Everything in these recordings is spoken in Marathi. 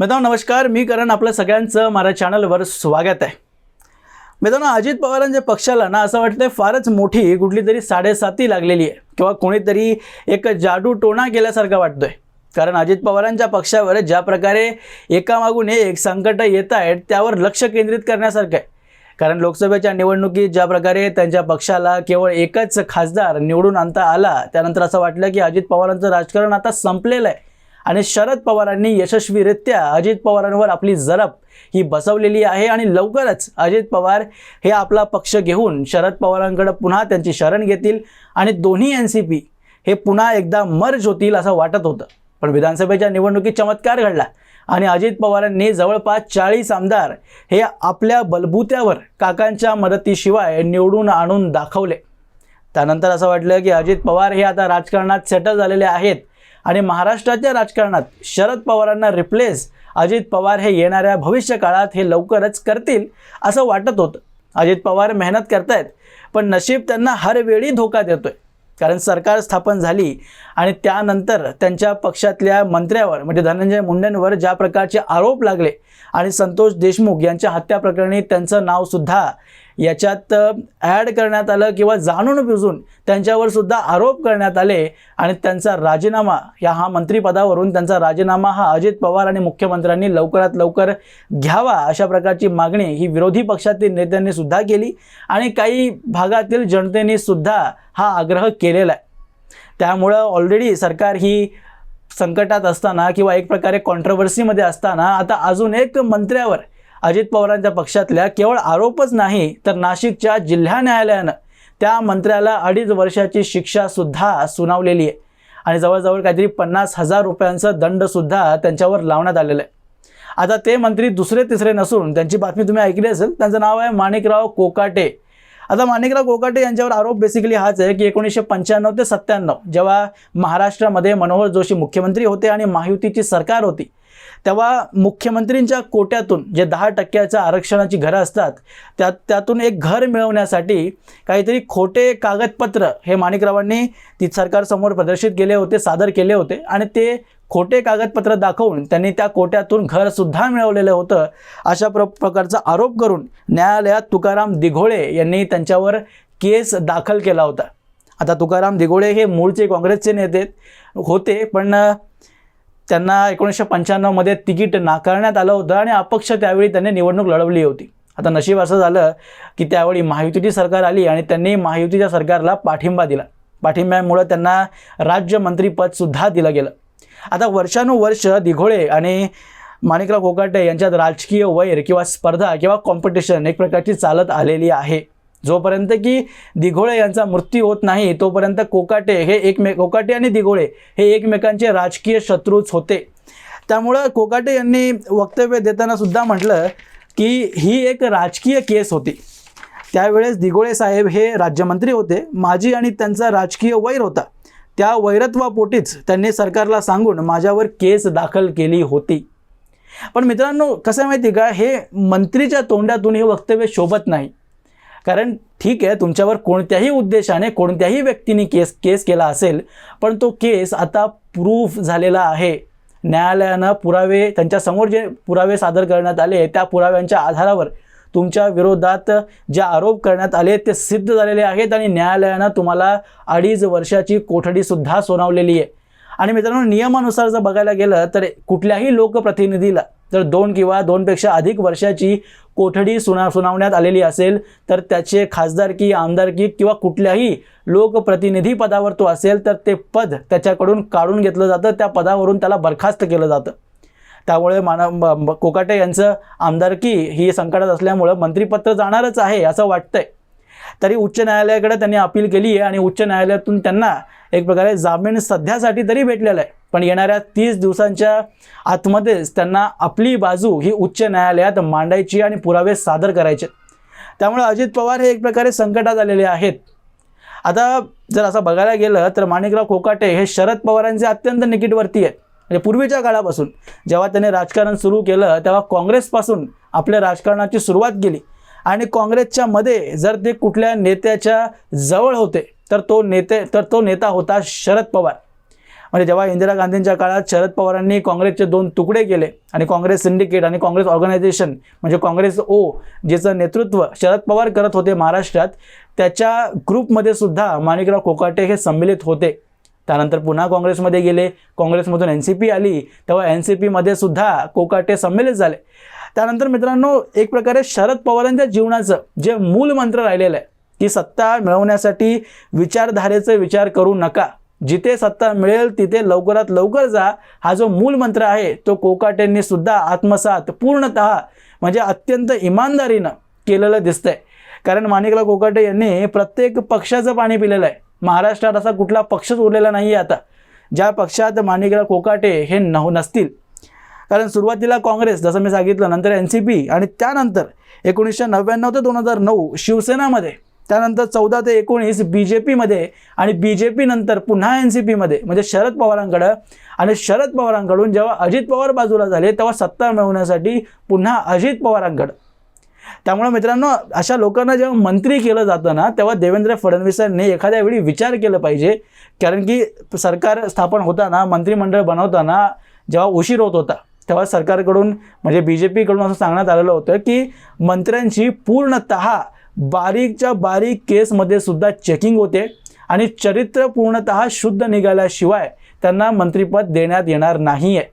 मित्रांनो नमस्कार. मी करण. आपलं सगळ्यांचं माझ्या चॅनलवर स्वागत आहे. मित्रांनो अजित पवारांच्या पक्षाला ना असं वाटतंय फारच मोठी कुठली तरी साडेसाती लागलेली आहे. किंवा कोणीतरी एक जादू टोणा केल्यासारखा वाटतोय. कारण अजित पवारांच्या पक्षावर ज्या प्रकारे एकामागून एक संकट येत आहेत त्यावर लक्ष केंद्रित करण्यासारखं आहे. कारण लोकसभेच्या निवडणुकीत ज्या प्रकारे त्यांच्या पक्षाला केवळ एकच खासदार निवडून आणता आला त्यानंतर असं वाटलं की अजित पवारांचं राजकारण आता संपलेलं आहे. आणि शरद पवारांनी यशस्वीरित्या अजित पवारांवर आपली जरब ही बसवलेली आहे आणि लवकरच अजित पवार हे आपला पक्ष घेऊन शरद पवारांकडे पुन्हा त्यांची शरण घेतील आणि दोन्ही एन सी पी हे पुन्हा एकदा मर्ज होतील असं वाटत होतं. पण विधानसभेच्या निवडणुकीत चमत्कार घडला आणि अजित पवारांनी जवळपास चाळीस आमदार हे आपल्या बलबुत्यावर काकांच्या मदतीशिवाय निवडून आणून दाखवले. त्यानंतर असं वाटलं की अजित पवार हे आता राजकारणात सेटल झालेले आहेत. आणि महाराष्ट्राच्या राजकारणात शरद पवारांना रिप्लेस अजित पवार हे येणाऱ्या भविष्य काळात हे लवकरच करतील असं वाटत होतं. अजित पवार मेहनत करतायत पण नशीब त्यांना हर वेळी धोका देतोय. कारण सरकार स्थापन झाली आणि त्यानंतर त्यांच्या पक्षातल्या मंत्र्यावर म्हणजे धनंजय मुंडेंवर ज्या प्रकारचे आरोप लागले आणि संतोष देशमुख यांच्या हत्या प्रकरणी त्यांचं नावसुद्धा याच्यात ॲड करण्यात आलं किंवा जाणून बुजून त्यांच्यावर सुद्धा आरोप करण्यात आले आणि त्यांचा राजीनामा या हा मंत्रिपदावरून त्यांचा राजीनामा हा अजित पवार आणि मुख्यमंत्र्यांनी लवकरात लवकर घ्यावा अशा प्रकारची मागणी ही विरोधी पक्षातील नेत्यांनी सुद्धा केली आणि काही भागातील जनतेने सुद्धा हा आग्रह केलेला आहे. त्यामुळं ऑलरेडी सरकार ही संकटात असताना किंवा एक प्रकारे कॉन्ट्रवर्सीमध्ये असताना आता अजून एक मंत्र्यावर अजित पवारांच्या पक्षातल्या केवळ आरोपच नाही तर नाशिकच्या जिल्हा न्यायालयानं त्या मंत्र्याला अडीच वर्षाची शिक्षासुद्धा सुनावलेली आहे. आणि जवळजवळ काहीतरी पन्नास हजार रुपयांचं दंडसुद्धा त्यांच्यावर लावण्यात आलेलं आहे. आता ते मंत्री दुसरे तिसरे नसून त्यांची बातमी तुम्ही ऐकली असेल त्यांचं नाव आहे माणिकराव कोकाटे. आता माणिकराव कोकाटे यांच्यावर आरोप बेसिकली हाच आहे की एकोणीसशे पंच्याण्णव ते सत्त्याण्णव जेव्हा महाराष्ट्रामध्ये मनोहर जोशी मुख्यमंत्री होते आणि महायुतीची सरकार होती तेव्हा मुख्यमंत्रींच्या कोट्यातून जे दहा टक्क्याच्या आरक्षणाची घरं असतात त्यात त्यातून एक घर मिळवण्यासाठी काहीतरी खोटे कागदपत्र हे माणिकरावांनी ती सरकारसमोर प्रदर्शित केले होते सादर केले होते आणि ते खोटे कागदपत्र दाखवून त्यांनी त्या कोट्यातून घरसुद्धा मिळवलेलं होतं अशा प्र प्रकारचा आरोप करून न्यायालयात तुकाराम दिघोळे यांनी त्यांच्यावर केस दाखल केला होता. आता तुकाराम दिघोळे हे मूळचे काँग्रेसचे नेते होते पण त्यांना एकोणीसशे पंच्याण्णवमध्ये तिकीट नाकारण्यात आलं होतं आणि अपक्ष त्यावेळी त्यांनी निवडणूक लढवली होती. आता नशीब असं झालं की त्यावेळी महायुतीची सरकार आली आणि त्यांनी महायुतीच्या सरकारला पाठिंबा दिला. पाठिंब्यामुळं त्यांना राज्यमंत्रीपदसुद्धा दिलं गेलं. आता वर्षानुवर्ष दिघोळे आणि माणिकराव कोकाटे यांच्यात राजकीय वैर किंवा स्पर्धा किंवा कॉम्पिटिशन एक प्रकारची चालत आलेली आहे. जोपर्यंत की दिघोळे यांचा मृत्यू होत नाही तोपर्यंत कोकाटे हे एकमे कोकाटे आणि दिघोळे हे एकमेकांचे राजकीय शत्रूच होते. त्यामुळं कोकाटे यांनी वक्तव्य देताना सुद्धा म्हटलं की ही एक राजकीय केस होती. त्यावेळेस दिघोळे साहेब हे राज्यमंत्री होते माझी आणि त्यांचा राजकीय वैर होता. त्या वैरत्वापोटीच त्यांनी सरकारला सांगून माझ्यावर केस दाखल केली होती. पण मित्रांनो कसं आहे माहिती का? हे मंत्रीच्या तोंडातून हे वक्तव्य शोभत नाही. कारण ठीक आहे तुमच्यावर कोणत्याही उद्देशाने कोणत्याही व्यक्तीने केस केस केला असेल पण तो केस आता प्रूफ झालेला आहे. न्यायालयानं पुरावे त्यांच्यासमोर जे पुरावे सादर करण्यात आले त्या पुराव्यांच्या आधारावर तुमच्या विरोधात जे आरोप करण्यात आले ते सिद्ध झालेले आहेत आणि न्यायालयानं तुम्हाला अडीच वर्षाची कोठडीसुद्धा सुनावलेली आहे. आणि मित्रांनो नियमानुसार जर बघायला गेलं तर कुठल्याही लोकप्रतिनिधीला जर दोन किंवा दोनपेक्षा अधिक वर्षाची कोठडी सुना सुनावण्यात आलेली असेल तर त्याचे खासदारकी आमदारकी किंवा कुठल्याही लोकप्रतिनिधी पदावर तो असेल तर ते पद त्याच्याकडून काढून घेतलं जातं. त्या पदावरून त्याला बरखास्त केलं जातं. त्यामुळे मानव कोकाटे यांचं आमदारकी ही संकटात असल्यामुळं मंत्रिपत्र जाणारच आहे असं वाटतंय. तरी उच्च न्यायालयाकडे त्यांनी अपील केली आहे आणि उच्च न्यायालयातून त्यांना एक प्रकारे जामीन सध्यासाठी तरी भेटलेला आहे. पण येणाऱ्या तीस दिवसांच्या आतमध्येच त्यांना आपली बाजू ही उच्च न्यायालयात मांडायची आणि पुरावे सादर करायचे. त्यामुळे अजित पवार हे एक प्रकारे संकटात आलेले आहेत. आता जर असं बघायला गेलं तर माणिकराव कोकाटे हे शरद पवारांचे अत्यंत निकटवर्ती आहेत. म्हणजे पूर्वीच्या काळापासून जेव्हा त्यांनी राजकारण सुरू केलं तेव्हा काँग्रेसपासून आपल्या राजकारणाची सुरुवात केली. आणि काँग्रेसच्या मध्ये जर ते कुठल्या नेत्याच्या जवळ होते तर तो नेते तर तो नेता होता शरद पवार. म्हणजे जेव्हा इंदिरा गांधींच्या काळात शरद पवारांनी काँग्रेसचे दोन तुकडे केले आणि काँग्रेस सिंडिकेट आणि काँग्रेस ऑर्गनायझेशन म्हणजे काँग्रेस ओ ज्याचं नेतृत्व शरद पवार करत होते महाराष्ट्रात त्याच्या ग्रुपमध्ये सुद्धा माणिकराव कोकाटे हे सम्मिलित होते. त्यानंतर पुन्हा काँग्रेसमध्ये गेले काँग्रेसमधून एन सी पी आली तेव्हा एन सी पीमध्ये सुद्धा कोकाटे सम्मिलित झाले. त्यानंतर मित्रांनो एक प्रकारे शरद पवारांच्या जीवनाचं जे मूल मंत्र राहिलेलं आहे की सत्ता मिळवण्यासाठी विचारधारेचा विचार करू नका. जिथे सत्ता मिळेल तिथे लवकरात लवकर जा. हा जो मूल मंत्र आहे तो कोकाटेंनी सुद्धा आत्मसात पूर्णतः म्हणजे अत्यंत इमानदारीनं केलेलं दिसतंय. कारण माणिकराव कोकाटे यांनी प्रत्येक पक्षाचं पाणी पिलेलं आहे. महाराष्ट्रात असा कुठला पक्षच उरलेला नाही आहे आता. ज्या पक्षात माणिकराव कोकाटे हे नव नसतील. कारण सुरुवातीला काँग्रेस जसं मी सांगितलं नंतर एन सी पी आणि त्यानंतर एकोणीसशे नव्याण्णव ते दोन हजार नऊ शिवसेनामध्ये त्यानंतर चौदा ते एकोणीस बी जे पीमध्ये आणि बी जे पी नंतर पुन्हा एन सी पीमध्ये म्हणजे शरद पवारांकडं. आणि शरद पवारांकडून जेव्हा अजित पवार बाजूला झाले तेव्हा सत्ता मिळवण्यासाठी पुन्हा अजित पवारांकडं. त्यामुळे मित्रांनो अशा लोकांना जेव्हा मंत्री केलं जातं ना तेव्हा देवेंद्र फडणवीसांनी एखाद्या वेळी विचार केला पाहिजे. कारण की सरकार स्थापन होताना मंत्रिमंडळ बनवताना जेव्हा उशीर होत होता तेव्हा सरकारकडून म्हणजे बी जे पीकडून असं सांगण्यात आलेलं होतं की मंत्र्यांची पूर्णतः बारीकच्या बारीक केसमध्ये सुद्धा चेकिंग होते आणि चरित्र पूर्णतः शुद्ध निघाल्याशिवाय त्यांना मंत्रिपद देण्यात येणार नाही आहे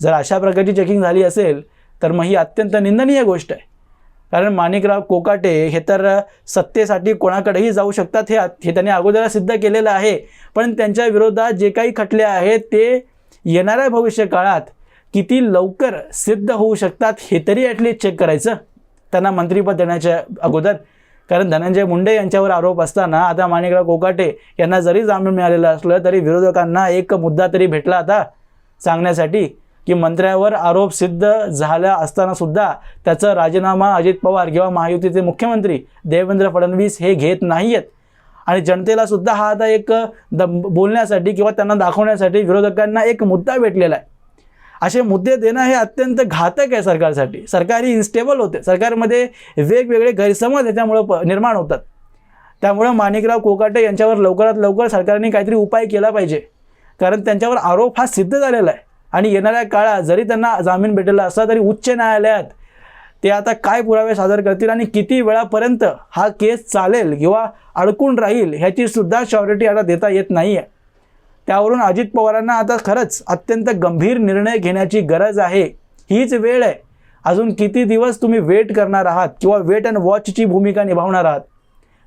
जर अशा प्रकारची चेकिंग झाली असेल तर मग ही अत्यंत निंदनीय गोष्ट आहे. कारण माणिकराव कोकाटे हे तर सत्तेसाठी कोणाकडेही जाऊ शकतात हे हे त्यांनी अगोदरच सिद्ध केलेलं आहे. पण त्यांच्या विरोधात जे काही खटले आहेत ते येणाऱ्या भविष्य काळात किती लवकर सिद्ध होऊ शकतात हे तरी ॲटलीस्ट चेक करायचं. त्यांना मंत्रिपद देण्याच्या अगोदर. कारण धनंजय मुंडे यांच्यावर आरोप असताना आता माणिकराव कोकाटे यांना जरी जामीन मिळालेलं असलं तरी विरोधकांना एक मुद्दा तरी भेटला आता सांगण्यासाठी की मंत्र्यावर आरोप सिद्ध झाला असताना सुद्धा त्याचा राजीनामा अजित पवार किंवा महायुतीचे मुख्यमंत्री देवेंद्र फडणवीस हे घेत नाही आहेत आणि जनतेला सुद्धा हा आता एक द बोलण्यासाठी किंवा त्यांना दाखवण्यासाठी विरोधकांना एक मुद्दा भेटलेला आहे. असे मुद्दे देणं हे अत्यंत घातक आहे सरकारसाठी. सरकार ही इन्स्टेबल होते. सरकारमध्ये वेगवेगळे गैरसमज याच्यामुळं प निर्माण होतात. त्यामुळं माणिकराव कोकाटे यांच्यावर लवकरात लवकर सरकारने काहीतरी उपाय केला पाहिजे. कारण त्यांच्यावर आरोप हा सिद्ध झालेला आहे. आणि येणाऱ्या काळात जरी त्यांना जामीन भेटला असला तरी उच्च न्यायालयात ते आता काय पुरावे सादर करतील आणि किती वेळापर्यंत हा केस चालेल किंवा अडकून राहील ह्याची सुद्धा शॉरिटी आता देता येत नाही आहे त्यावरून अजित पवारांना आता खरंच अत्यंत गंभीर निर्णय घेण्याची गरज आहे. हीच वेळ आहे. अजून किती दिवस तुम्ही वेट करणार आहात किंवा वेट अँड वॉचची भूमिका निभावणार आहात?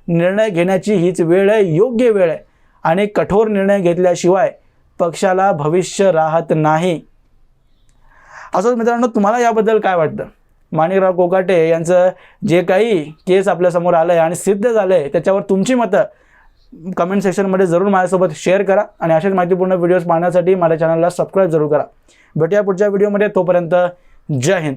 निर्णय घेण्याची हीच वेळ आहे योग्य वेळ आहे. आणि कठोर निर्णय घेतल्याशिवाय पक्षाला भविष्य राहत नाही. असंच मित्रांनो तुम्हाला याबद्दल काय वाटतं? माणिकराव कोकाटे यांचं जे काही केस आपल्यासमोर आलं आहे आणि सिद्ध झालं आहे त्याच्यावर तुमची मतं कमेंट सेक्शनमध्ये जरूर माझ्यासोबत शेअर करा आणि असेच माहितीपूर्ण व्हिडिओज पाहण्यासाठी माझ्या चॅनलला सबस्क्राईब जरूर करा. भेटूया पुढच्या व्हिडिओमध्ये तोपर्यंत जय हिंद.